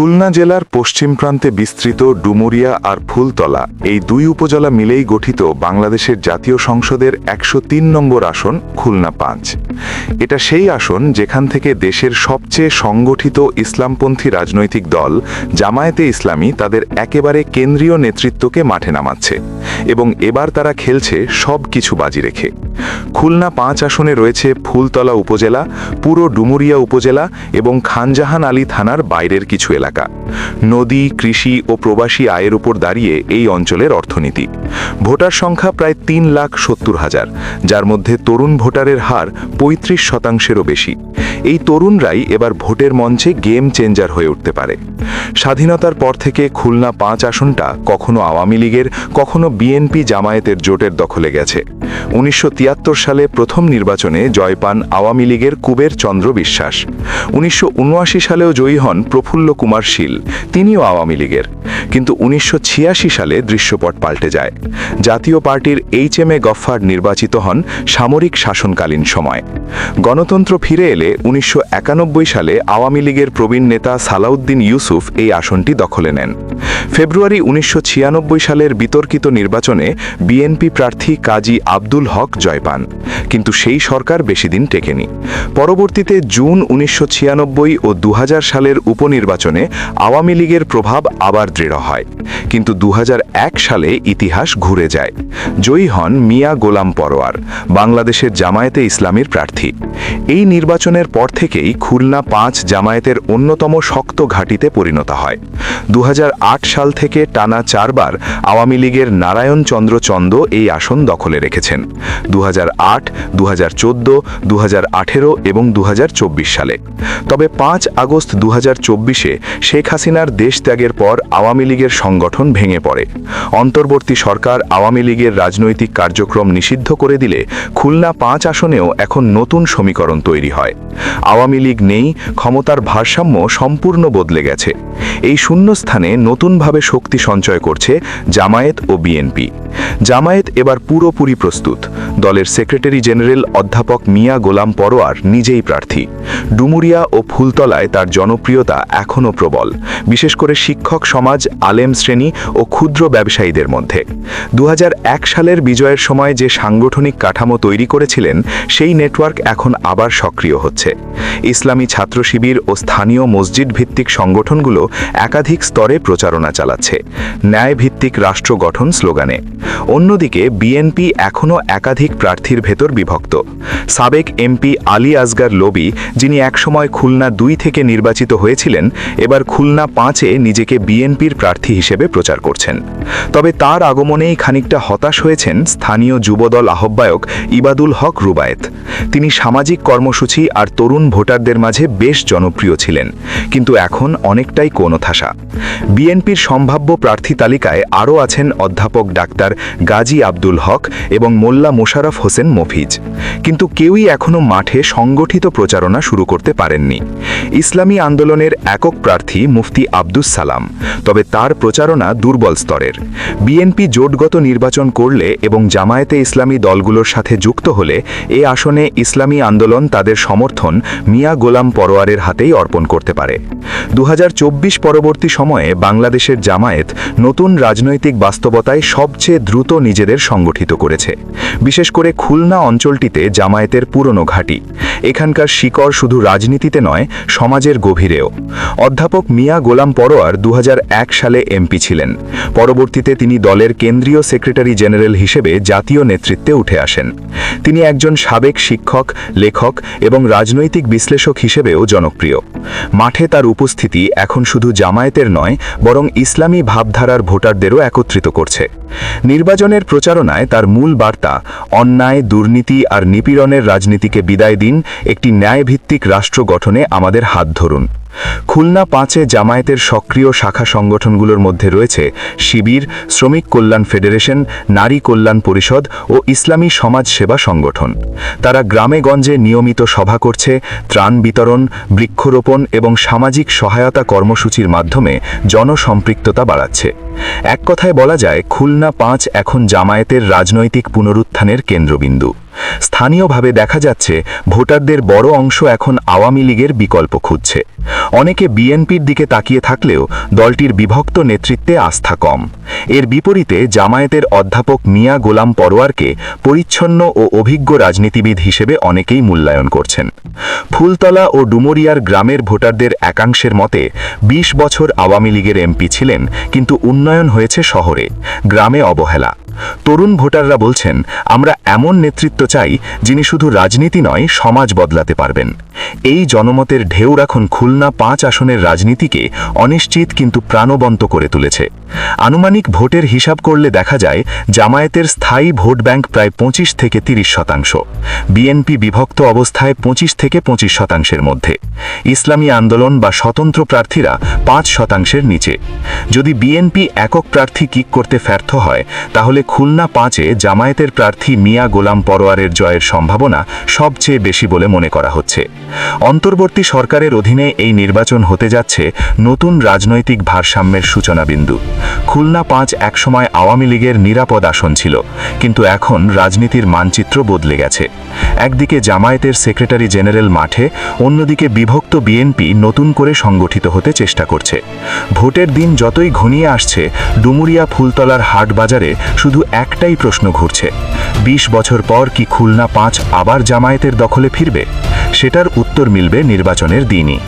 খুলনা জেলার পশ্চিম প্রান্তে বিস্তৃত ডুমুরিয়া আর ফুলতলা। এই দুই উপজেলা মিলেই গঠিত বাংলাদেশের জাতীয় সংসদের একশো তিন নম্বর আসন খুলনা পাঁচ। এটা সেই আসন যেখান থেকে দেশের সবচেয়ে সংগঠিত ইসলামপন্থী রাজনৈতিক দল জামায়াতে ইসলামী তাদের একেবারে কেন্দ্রীয় নেতৃত্বকে মাঠে নামাচ্ছে এবং এবার তারা খেলছে সব কিছু বাজি রেখে। খুলনা পাঁচ আসনে রয়েছে ফুলতলা উপজেলা, পুরো ডুমুরিয়া উপজেলা এবং খানজাহান আলী থানার বাইরের কিছু এলাকা। নদী, কৃষি ও প্রবাসী আয়ের উপর দাঁড়িয়ে এই অঞ্চলের অর্থনীতি। ভোটার সংখ্যা প্রায় তিন লাখ সত্তর হাজার, যার মধ্যে তরুণ ভোটারের হার পঁয়ত্রিশ শতাংশেরও বেশি। এই তরুণরাই এবার ভোটের মঞ্চে গেম চেঞ্জার হয়ে উঠতে পারে। স্বাধীনতার পর থেকে খুলনা পাঁচ আসনটা কখনো আওয়ামী লীগের, কখনো বিএনপি জামায়াতের জোটের দখলে গেছে। উনিশশো তিয়াত্তর সালে প্রথম নির্বাচনে জয় পান আওয়ামী লীগের কুবের চন্দ্র বিশ্বাস। উনিশশো সালেও জয়ী হন প্রফুল্ল কুমার শীল, তিনিও আওয়ামী লীগের। কিন্তু উনিশশো সালে দৃশ্যপট পাল্টে যায়। জাতীয় পার্টির এইচ এম এ গফ্ফার নির্বাচিত হন সামরিক শাসনকালীন সময়। গণতন্ত্র ফিরে এলে উনিশশো একানব্বই সালে আওয়ামী লীগের প্রবীণ নেতা সালাউদ্দিন ইউসুফ এই আসনটি দখলে নেন। ফেব্রুয়ারি উনিশশো ছিয়ানব্বই সালের বিতর্কিত নির্বাচনে বিএনপি প্রার্থী কাজী আব্দুল হক জয় পান, কিন্তু সেই সরকার বেশিদিন টেকেনি। পরবর্তীতে জুন উনিশশো ছিয়ানব্বই ও দু হাজার সালের উপনির্বাচনে আওয়ামী লীগের প্রভাব আবার দৃঢ় হয়। কিন্তু দু হাজার এক সালে ইতিহাস ঘুরে যায়। জয়ী হন মিয়া গোলাম পরোয়ার, বাংলাদেশের জামায়াতে ইসলামীর প্রার্থী। এই নির্বাচনের পর থেকেই খুলনা পাঁচ জামায়াতের অন্যতম শক্ত ঘাঁটিতে পরিণত হয়। দু হাজার আট সাল থেকে টানা চারবার আওয়ামী লীগের নারায়ণ চন্দ্র চন্দ এই আসন দখলে রেখেছেন। দু আট দু হাজার চোদ্দ দু এবং দু হাজার চব্বিশ সালে। তবে পাঁচ আগস্ট দু চব্বিশে শেখ হাসিনার দেশ ত্যাগের পর আওয়ামী লীগের সংগঠন ভেঙে পড়ে। অন্তর্বর্তী সরকার আওয়ামী লীগের রাজনৈতিক কার্যক্রম নিষিদ্ধ করে দিলে খুলনা পাঁচ আসনেও এখন নতুন সমীকরণ তৈরি হয়। আওয়ামী লীগ নেই, ক্ষমতার ভারসাম্য সম্পূর্ণ বদলে গেছে। এই শূন্যস্থানে নতুনভাবে শক্তি সঞ্চয় করছে জামায়াত ও বিএনপি। জামায়াত এবার পুরোপুরি প্রস্তুত। тут দলের সেক্রেটারি জেনারেল অধ্যাপক মিয়া গোলাম পরোয়ার নিজেই প্রার্থী। ডুমুরিয়া ও ফুলতলায় তার জনপ্রিয়তা এখনও প্রবল, বিশেষ করে শিক্ষক সমাজ, আলেম শ্রেণি ও ক্ষুদ্র ব্যবসায়ীদের মধ্যে। দু হাজার এক সালের বিজয়ের সময় যে সাংগঠনিক কাঠামো তৈরি করেছিলেন, সেই নেটওয়ার্ক এখন আবার সক্রিয় হচ্ছে। ইসলামী ছাত্র শিবির ও স্থানীয় মসজিদ ভিত্তিক সংগঠনগুলো একাধিক স্তরে প্রচারণা চালাচ্ছে ন্যায় ভিত্তিক রাষ্ট্র গঠন স্লোগানে। অন্যদিকে বিএনপি এখনও একাধিক প্রার্থীর ভেতর বিভক্ত। সাবেক এমপি আলী আসগার লবি, যিনি একসময় খুলনা দুই থেকে নির্বাচিত হয়েছিলেন, এবার খুলনা পাঁচে নিজেকে বিএনপির প্রার্থী হিসেবে প্রচার করছেন। তবে তার আগমনেই খানিকটা হতাশ হয়েছেন স্থানীয় যুবদল আহ্বায়ক ইবাদুল হক রুবায়েত। তিনি সামাজিক কর্মসূচি আর তরুণ ভোটারদের মাঝে বেশ জনপ্রিয় ছিলেন, কিন্তু এখন অনেকটাই কোণথাসা বিএনপির সম্ভাব্য প্রার্থী তালিকায় আরও আছেন অধ্যাপক ডাক্তার গাজী আব্দুল হক এবং মোল্লা মোশারফ হোসেন মফিজ। কিন্তু কেউই এখনও মাঠে সংগঠিত প্রচারণা শুরু করতে পারেননি। ইসলামী আন্দোলনের একক প্রার্থী মুফতি আব্দুস সালাম। তবে তার প্রচারণা দুর্বল স্তরের। বিএনপি জোটগত নির্বাচন করলে এবং জামায়াতে ইসলামী দলগুলোর সাথে যুক্ত হলে এ আসনে ইসলামী আন্দোলন তাদের সমর্থন মিয়া গোলাম পরোয়ারের হাতেই অর্পণ করতে পারে। দু হাজার চব্বিশ পরবর্তী সময়ে বাংলাদেশের জামায়াত নতুন রাজনৈতিক বাস্তবতায় সবচেয়ে দ্রুত নিজেদের সংগঠিত করেছে। বিশেষ করে খুলনা অঞ্চলটিতে জামায়াতের পুরনো ঘাঁটি। এখানকার শিকড় শুধু রাজনীতিতে নয় সমাজের গভীরেও। অধ্যাপক মিয়া গোলাম পরোয়ার দু হাজার এক সালে এমপি ছিলেন। পরবর্তীতে তিনি দলের কেন্দ্রীয় সেক্রেটারি জেনারেল হিসেবে জাতীয় নেতৃত্বে উঠে আসেন। তিনি একজন সাবেক শিক্ষক, লেখক এবং রাজনৈতিক বিশ্লেষক হিসেবেও জনপ্রিয়। মাঠে তার উপস্থিতি এখন শুধু জামায়াতের নয়, বরং ইসলামী ভাবধারার ভোটারদেরও একত্রিত করছে। নির্বাচনের প্রচারণায় তার মূল বার্তা, অন্যায়, দুর্নীতি আর নিপীড়নের রাজনীতিকে বিদায় দিন একটি ন্যায়ভিত্তিক রাষ্ট্র গঠনে আমাদের হাত ধরুন। খুলনা পাঁচে জামায়াতের সক্রিয় শাখা সংগঠনগুলোর মধ্যে রয়েছে শিবির, শ্রমিক কল্যাণ ফেডারেশন, নারী কল্যাণ পরিষদ ও ইসলামী সমাজ সেবা সংগঠন। তারা গ্রামে গঞ্জে নিয়মিত সভা করছে, ত্রাণ বিতরণ, বৃক্ষরোপণ এবং সামাজিক সহায়তা কর্মসূচির মাধ্যমে জনসম্পৃক্ততা বাড়াচ্ছে। এক কথায় বলা যায়, খুলনা পাঁচ এখন জামায়াতের রাজনৈতিক পুনরুত্থানের কেন্দ্রবিন্দু। স্থানীয়ভাবে দেখা যাচ্ছে, ভোটারদের বড় অংশ এখন আওয়ামী লীগের বিকল্প খুঁজছে। অনেকে বিএনপির দিকে তাকিয়ে থাকলেও দলটির বিভক্ত নেতৃত্বে আস্থা কম। এর বিপরীতে জামায়াতের অধ্যাপক মিয়া গোলাম পরোয়ারকে পরিচ্ছন্ন ও অভিজ্ঞ রাজনীতিবিদ হিসেবে অনেকেই মূল্যায়ন করছেন। ফুলতলা ও ডুমরিয়ার গ্রামের ভোটারদের একাংশের মতে ২০ বছর আওয়ামী লীগের এমপি ছিলেন, কিন্তু উন্নয়ন হয়েছে শহরে, গ্রামে অবহেলা। তরুণ ভোটাররা বলছেন, আমরা এমন নেতৃত্ব চাই যিনি শুধু রাজনীতি নয়, সমাজ বদলাতে পারবেন। এই জনমতের ঢেউ এখন খুলনা পাঁচ আসনের রাজনীতিকে অনিশ্চিত কিন্তু প্রাণবন্ত করে তুলেছে। আনুমানিক ভোটের হিসাব করলে দেখা যায়, জামায়াতের স্থায়ী ভোট ব্যাংক প্রায় পঁচিশ থেকে তিরিশ শতাংশ, বিএনপি বিভক্ত অবস্থায় পঁচিশ থেকে পঁচিশ শতাংশের মধ্যে। ইসলামী আন্দোলন বা স্বতন্ত্র প্রার্থীরা পাঁচ শতাংশের নিচে। যদি বিএনপি একক প্রার্থী কিক করতে ব্যর্থ হয়, তাহলে খুলনা পাঁচে জামায়াতের প্রার্থী মিয়া গোলাম পরোয়ারের জয়ের সম্ভাবনা সবচেয়ে বেশি বলে মনে করা হচ্ছে। অন্তর্বর্তী সরকারের অধীনে এই নির্বাচন হতে যাচ্ছে নতুন রাজনৈতিক ভারসাম্যের সূচনাবিন্দু। খুলনা পাঁচ একসময় আওয়ামী লীগের নিরাপদ আসন ছিল, কিন্তু এখন রাজনীতির মানচিত্র বদলে গেছে। একদিকে জামায়াতের সেক্রেটারি জেনারেল মাঠে, অন্যদিকে বিভক্ত বিএনপি নতুন করে সংগঠিত হতে চেষ্টা করছে। ভোটের দিন যতই ঘনিয়ে আসছে, ডুমুরিয়া ফুলতলার হাট বাজারে শুধু একটাই প্রশ্ন ঘুরছে ২০ বছর পর কি খুলনা পাঁচ আবার জামায়াতের দখলে ফিরবে? সেটার উত্তর মিলবে নির্বাচনের দিনই।